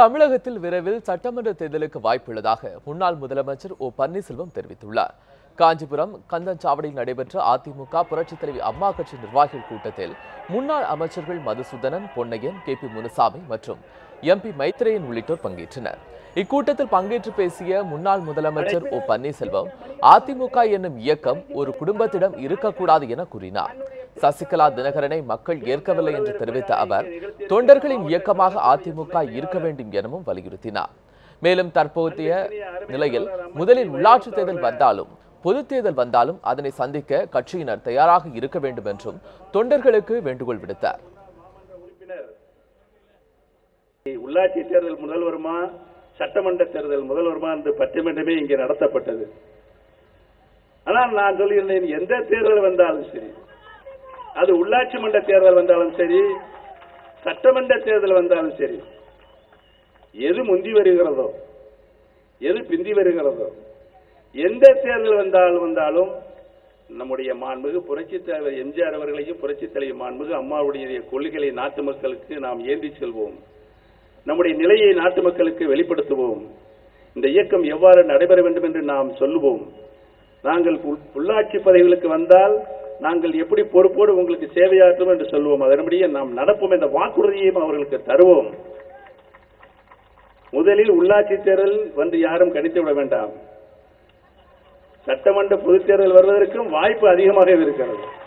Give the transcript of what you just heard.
தமிழகத்தில் விரைவில் சட்டமன்ற தேர்தலுக்கு வாய்ப்புள்ளதாக முன்னாள் முதலமைச்சர் ஓ பன்னீர்செல்வம் தெரிவித்துள்ளார். காஞ்சிபுரம் கந்தன்சாவடியில் நடைபெற்ற அதிமுக புரட்சித் தலைவி அம்மா கட்சி நிர்வாகிகள் கூட்டத்தில் முன்னாள் அமைச்சர்கள் மதுசூதனன் பொன்னையன் கே பி முனுசாமி மற்றும் எம்பி மைத்ரேயன் உள்ளிட்டோர் பங்கேற்றனர். இக்கூட்டத்தில் பங்கேற்று பேசிய முன்னாள் முதலமைச்சர் ஓ பன்னீர்செல்வம் அதிமுக என்னும் இயக்கம் ஒரு குடும்பத்திடம் இருக்கக்கூடாது என கூறினார். சசிகலா தினகரனை மக்கள் ஏற்கவில்லை என்று தெரிவித்த அவர் தொண்டர்களின் இயக்கமாக அதிமுக இருக்க வேண்டும் எனவும் வலியுறுத்தினார். மேலும் தற்போதைய நிலையில் முதலில் உள்ளாட்சி தேர்தல் வந்தாலும் பொது தேர்தல் வந்தாலும் அதனை சந்திக்க கட்சியினர் தயாராக இருக்க வேண்டும் என்றும் தொண்டர்களுக்கு வேண்டுகோள் விடுத்தார். உள்ளாட்சி தேர்தல் முதல் வருமா சட்டமன்ற தேர்தல் முதல் வருமா என்று பட்டிமன்றமே இங்கே நடத்தப்பட்டது. ஆனால் நான் சொல்லியிருந்தேன் எந்த தேர்தல் வந்தாலும் சரி அது உள்ளாட்சி மன்ற தேர்தல் வந்தாலும் சரி சட்டமன்ற தேர்தல் வந்தாலும் சரி எது முந்தி வருகிறதோ எது பிந்தி வருகிறதோ எந்த தேர்தல் வந்தாலும் வந்தாலும் நம்முடைய மாண்புமிகு புரட்சித் தலைவர் எம்ஜிஆர் அவர்களையும் புரட்சி தலைவர் மாண்புமிகு அம்மாவுடைய கொள்கைகளை நாட்டு மக்களுக்கு நாம் ஏந்தி செல்வோம். நம்முடைய நிலையை நாட்டு மக்களுக்கு வெளிப்படுத்துவோம். இந்த இயக்கம் எவ்வாறு நடைபெற வேண்டும் என்று நாம் சொல்லுவோம். நாங்கள் உள்ளாட்சி பதவிகளுக்கு வந்தால் நாங்கள் எப்படி பொறுப்போடு உங்களுக்கு சேவையாற்றும் என்று சொல்லுவோம் அதன்படியே நாம் நடப்போம் என்ற வாக்குறுதியையும் அவர்களுக்கு தருவோம். முதலில் உள்ளாட்சி தேர்தல் வந்து யாரும் கணித்து விட வேண்டாம். சட்டமன்ற பொதுத் தேர்தல் வருவதற்கும் வாய்ப்பு அதிகமாக இருக்கிறது.